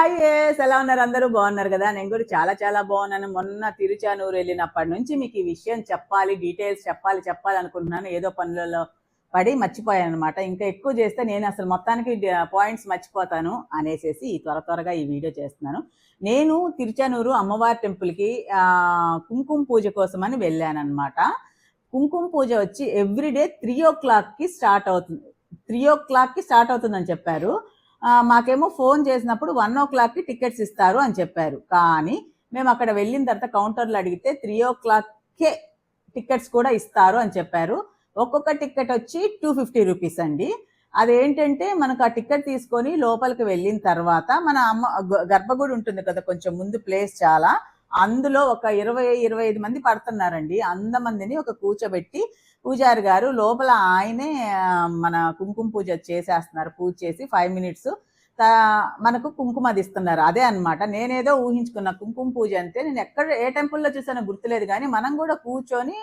Hi yes ఎలా ఉన్నారు? అందరూ బాగున్నారు కదా? నేను కూడా చాలా చాలా బాగున్నాను. మొన్న తిరుచానూరు వెళ్ళినప్పటి నుంచి మీకు ఈ విషయం చెప్పాలి డీటెయిల్స్ చెప్పాలి చెప్పాలి అనుకుంటున్నాను ఏదో పనులలో పడి మర్చిపోయాను అనమాట ఇంకా ఎక్కువ చేస్తే నేను అసలు మొత్తానికి పాయింట్స్ మర్చిపోతాను అనేసేసి ఈ త్వర త్వరగా ఈ వీడియో చేస్తున్నాను. నేను తిరుచానూరు అమ్మవారి టెంపుల్కి కుంకుమ పూజ కోసమని వెళ్ళాను అనమాట కుంకుమ పూజ వచ్చి ఎవ్రీడే త్రీ ఓ క్లాక్కి స్టార్ట్ అవుతుంది త్రీ ఓ క్లాక్కి స్టార్ట్ అవుతుందని చెప్పారు. మాకేమో ఫోన్ చేసినప్పుడు వన్ ఓ క్లాక్కి టికెట్స్ ఇస్తారు అని చెప్పారు. కానీ మేము అక్కడ వెళ్ళిన తర్వాత కౌంటర్లో అడిగితే త్రీ ఓ క్లాక్కే టికెట్స్ కూడా ఇస్తారు అని చెప్పారు. ఒక్కొక్క టికెట్ వచ్చి టూ ఫిఫ్టీ రూపీస్ అండి. అదేంటంటే మనకు ఆ టికెట్ తీసుకొని లోపలికి వెళ్ళిన తర్వాత మన అమ్మ గ- గర్భగుడి ఉంటుంది కదా కొంచెం ముందు ప్లేస్ చాలా అందులో ఒక ఇరవై ఇరవై ఐదు మంది పడుతున్నారండి. అంద మందిని ఒక కూర్చోబెట్టి పూజారి గారు లోపల ఆయనే మన కుంకుమ పూజ చేసేస్తున్నారు. పూజ చేసి ఫైవ్ మినిట్స్ మనకు కుంకుమ అది ఇస్తున్నారు. అదే అన్నమాట. నేనేదో ఊహించుకున్న కుంకుమ పూజ అంటే నేను ఎక్కడ ఏ టెంపుల్లో చూసానో గుర్తులేదు కానీ మనం కూడా కూర్చొని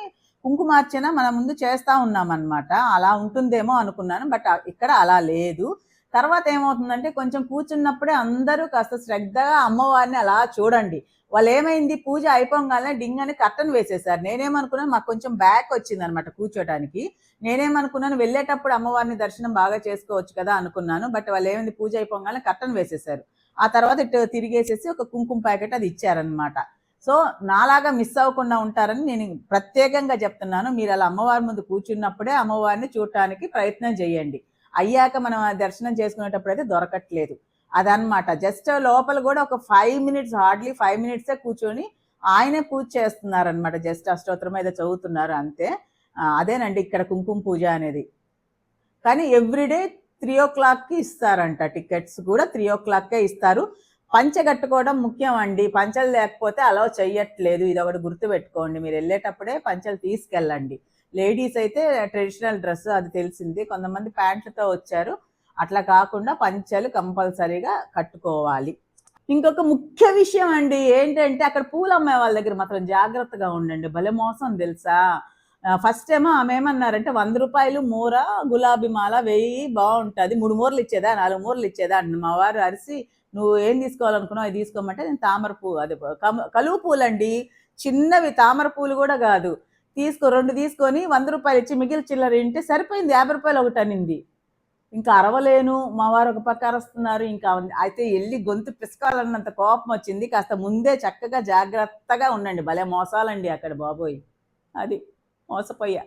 కుంకుమార్చన మన ముందు చేస్తా ఉన్నాం అనమాట అలా ఉంటుందేమో అనుకున్నాను బట్ ఇక్కడ అలా లేదు. తర్వాత ఏమవుతుందంటే కొంచెం కూర్చున్నప్పుడే అందరూ కాస్త శ్రద్ధగా అమ్మవారిని అలా చూడండి. వాళ్ళు ఏమైంది పూజ అయిపోగానే డింగ్ అని కర్టన్ వేసేసారు. నేనేమనుకున్నాను మాకు కొంచెం బ్యాక్ వచ్చింది అనమాట కూర్చోటానికి. నేనేమనుకున్నాను వెళ్ళేటప్పుడు అమ్మవారిని దర్శనం బాగా చేసుకోవచ్చు కదా అనుకున్నాను. బట్ వాళ్ళు ఏమైంది పూజ అయిపోగానే కర్టన్ వేసేసారు. ఆ తర్వాత ఇటు తిరిగేసేసి ఒక కుంకుమ ప్యాకెట్ అది ఇచ్చారనమాట సో నాలాగా మిస్ అవ్వకుండా ఉంటారని నేను ప్రత్యేకంగా చెప్తున్నాను. మీరు అలా అమ్మవారి ముందు కూర్చున్నప్పుడే అమ్మవారిని చూడటానికి ప్రయత్నం చేయండి. అయ్యాక మనం దర్శనం చేసుకునేటప్పుడు అయితే దొరకట్లేదు. అదనమాట జస్ట్ లోపల కూడా ఒక ఫైవ్ మినిట్స్ హార్డ్లీ ఫైవ్ మినిట్సే కూర్చొని ఆయనే పూజ చేస్తున్నారు అనమాట జస్ట్ అష్టోత్తరం ఏదో చదువుతున్నారు అంతే. అదేనండి ఇక్కడ కుంకుమ పూజ అనేది. కానీ ఎవ్రీడే త్రీ ఓ క్లాక్కి ఇస్తారంట. టికెట్స్ కూడా త్రీ ఓ క్లాక్కే ఇస్తారు. పంచగట్టుకోవడం ముఖ్యం అండి. పంచలు లేకపోతే అలా చెయ్యట్లేదు. ఇది ఒకటి గుర్తుపెట్టుకోండి. మీరు వెళ్ళేటప్పుడే పంచలు తీసుకెళ్ళండి. లేడీస్ అయితే ట్రెడిషనల్ డ్రెస్ అది తెలిసింది. కొంతమంది ప్యాంట్లతో వచ్చారు. అట్లా కాకుండా పంచలు కంపల్సరీగా కట్టుకోవాలి. ఇంకొక ముఖ్య విషయం అండి ఏంటంటే అక్కడ పూలు అమ్మే వాళ్ళ దగ్గర మాత్రం జాగ్రత్తగా ఉండండి. భలే మోసం తెలుసా? ఫస్ట్ ఏమో ఆమె ఏమన్నారంటే వంద రూపాయలు మూర గులాబీ మాల వెయ్యి బాగుంటుంది. మూడు మూరలు ఇచ్చేదా? నాలుగు మూరలు ఇచ్చేదా? అండి మా వారు అరిసి నువ్వు ఏం తీసుకోవాలనుకున్నావు? అది తీసుకోమంటే నేను తామర పువ్వు అది కలువు పూలు పూలండి. చిన్నవి తామర పూలు కూడా కాదు. తీసుకో రెండు తీసుకొని వంద రూపాయలు ఇచ్చి మిగిలిన చిల్లర ఇంటే సరిపోయింది. యాభై రూపాయలు ఒకటి అనింది. ఇంకా అరవలేను మా వారు ఒక పక్క అరుస్తున్నారు ఇంకా అయితే వెళ్ళి గొంతు పిసకాలన్నంత కోపం వచ్చింది. కాస్త ముందే చక్కగా జాగ్రత్తగా ఉండండి. భలే మోసాలండి అక్కడ బాబోయ్. అది మోసపోయా.